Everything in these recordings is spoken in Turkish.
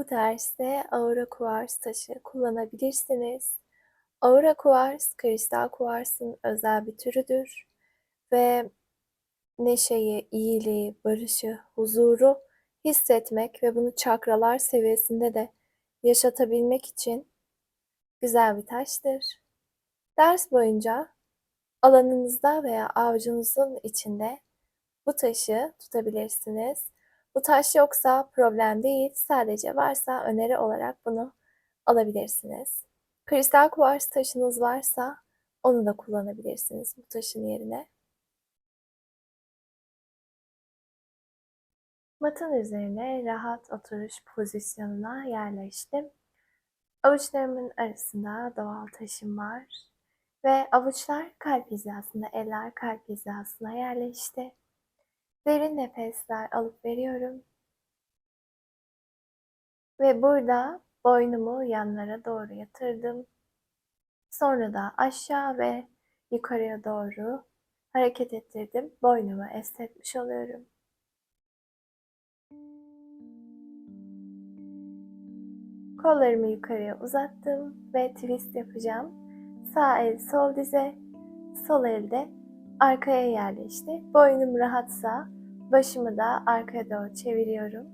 Bu derste Aura Kuvars taşı kullanabilirsiniz. Aura Kuvars, kristal kuvarsın özel bir türüdür ve neşeyi, iyiliği, barışı, huzuru hissetmek ve bunu çakralar seviyesinde de yaşatabilmek için güzel bir taştır. Ders boyunca alanınızda veya avucunuzun içinde bu taşı tutabilirsiniz. Bu taş yoksa problem değil, sadece varsa öneri olarak bunu alabilirsiniz. Kristal kuvars taşınız varsa onu da kullanabilirsiniz bu taşın yerine. Matın üzerine rahat oturuş pozisyonuna yerleştim. Avuçlarımın arasında doğal taşım var ve avuçlar kalp hizasında, eller kalp hizasına yerleşti. Derin nefesler alıp veriyorum. Ve burada boynumu yanlara doğru yatırdım. Sonra da aşağı ve yukarıya doğru hareket ettirdim. Boynumu esnetmiş oluyorum. Kollarımı yukarıya uzattım ve twist yapacağım. Sağ el sol dize, sol elde arkaya yerleşti. Boynum rahatsa başımı da arkaya doğru çeviriyorum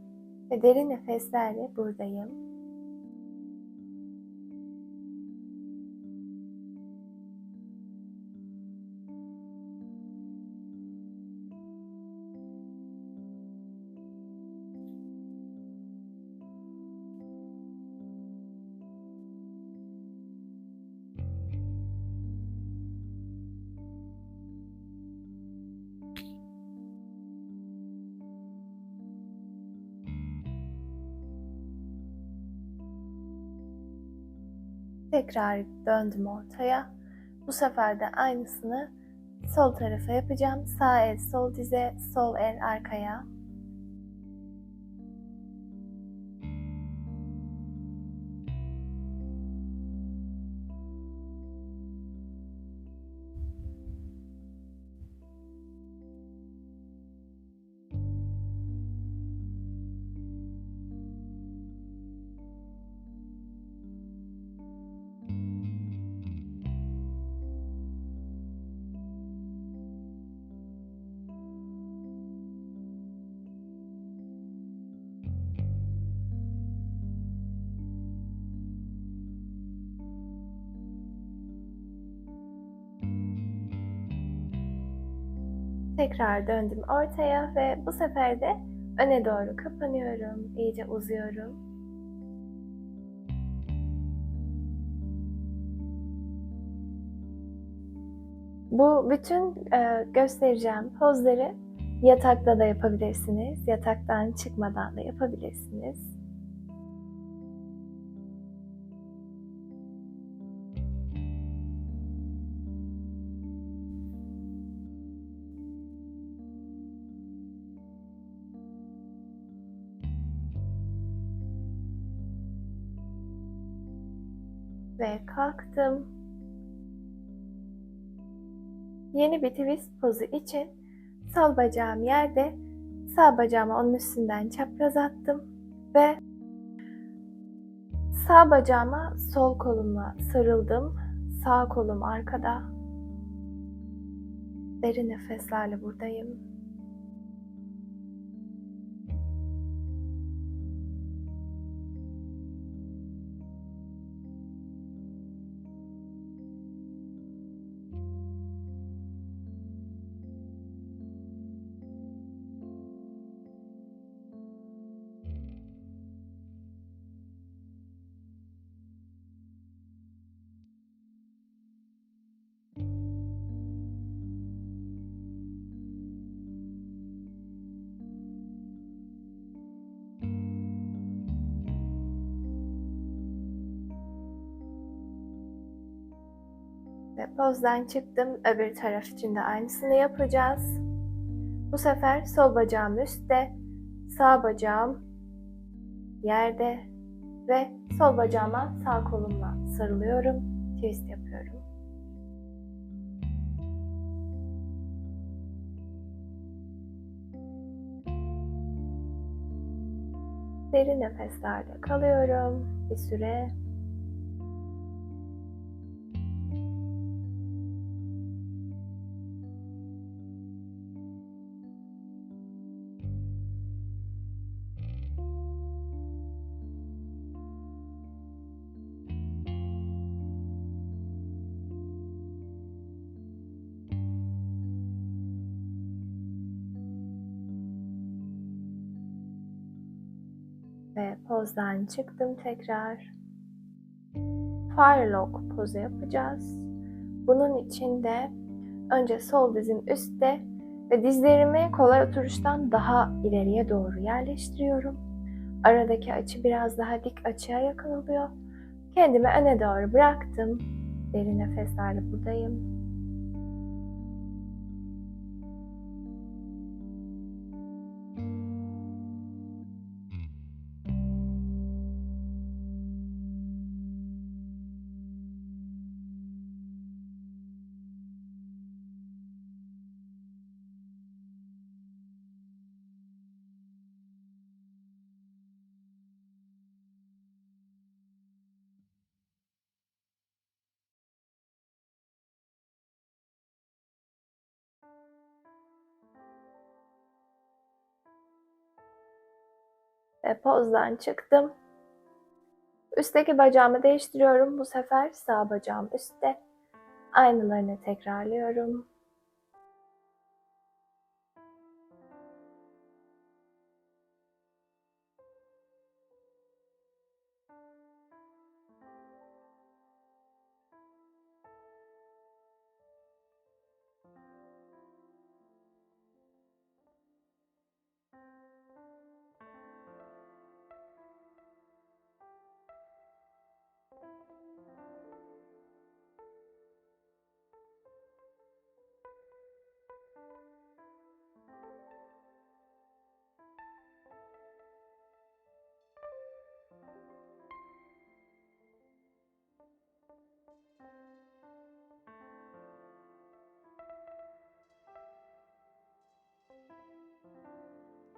ve derin nefeslerle buradayım. Tekrar döndüm ortaya. Bu sefer de aynısını sol tarafa yapacağım. Sağ el sol dize, sol el arkaya. Tekrar döndüm ortaya ve bu sefer de öne doğru kapanıyorum. İyice uzuyorum. Bu bütün e, göstereceğim pozları yatakta da yapabilirsiniz. Yataktan çıkmadan da yapabilirsiniz. Ve kalktım. Yeni bir twist pozu için sol bacağım yerde, sağ bacağımı onun üstünden çapraz attım ve sağ bacağıma sol kolumla sarıldım. Sağ kolum arkada. Derin nefeslerle buradayım. Pozdan çıktım. Öbür taraf için de aynısını yapacağız. Bu sefer sol bacağım üstte, sağ bacağım yerde ve sol bacağıma sağ kolumla sarılıyorum. Twist yapıyorum. Derin nefeslerle kalıyorum bir süre. Ve pozdan çıktım tekrar. Firelock pozu yapacağız. Bunun için de önce sol dizim üstte ve dizlerimi kolay oturuştan daha ileriye doğru yerleştiriyorum. Aradaki açı biraz daha dik açıya yakın oluyor. Kendimi öne doğru bıraktım. Derin nefeslerle buradayım. Pozdan çıktım. Üstteki bacağımı değiştiriyorum. Bu sefer sağ bacağım üstte. Aynılarını tekrarlıyorum.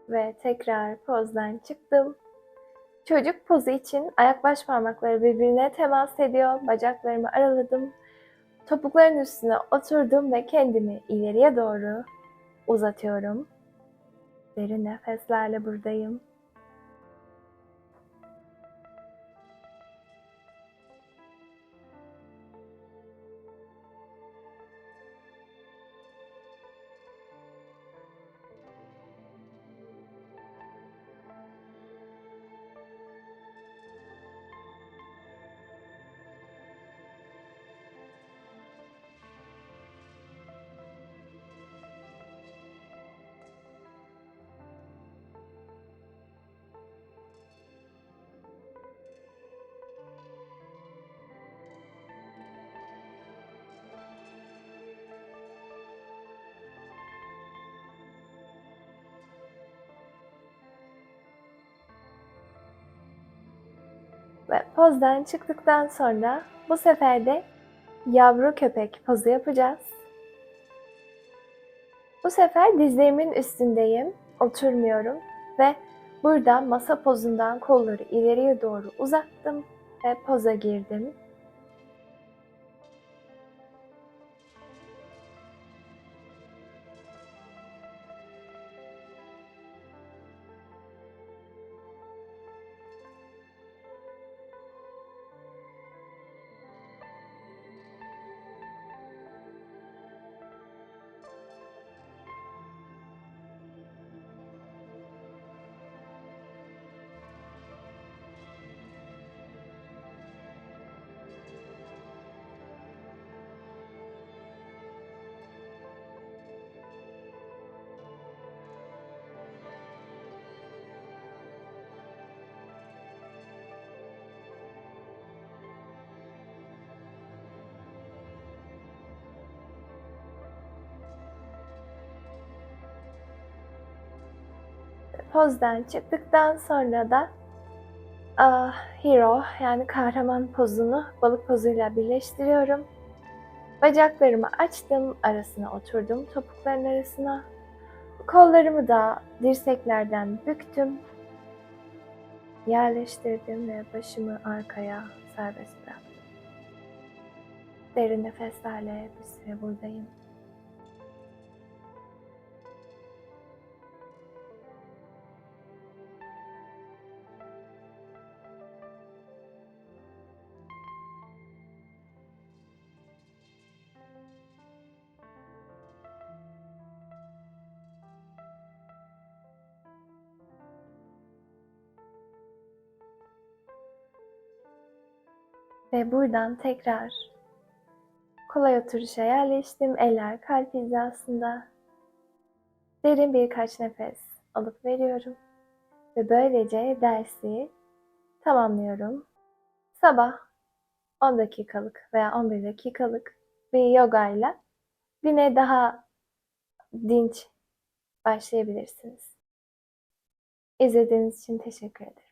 Ve tekrar pozdan çıktım. Çocuk pozu için ayak baş parmakları birbirine temas ediyor. Bacaklarımı araladım. Topukların üstüne oturdum ve kendimi ileriye doğru uzatıyorum. Derin nefeslerle buradayım. Ve pozdan çıktıktan sonra bu sefer de yavru köpek pozu yapacağız. Bu sefer dizlerimin üstündeyim, oturmuyorum ve burada masa pozundan kolları ileriye doğru uzattım ve poza girdim. Pozdan çıktıktan sonra da ah, hero yani kahraman pozunu balık pozuyla birleştiriyorum. Bacaklarımı açtım, arasına oturdum topukların arasına. Kollarımı da dirseklerden büktüm. yerleştirdim ve başımı arkaya serbest bıraktım. Derin nefeslerle bir süre buradayım. Ve buradan tekrar kolay oturuşa yerleştim. Eller kalp hizasında. Derin birkaç nefes alıp veriyorum. Ve böylece dersi tamamlıyorum. Sabah 10 dakikalık veya 11 dakikalık bir yoga ile güne daha dinç başlayabilirsiniz. İzlediğiniz için teşekkür ederim.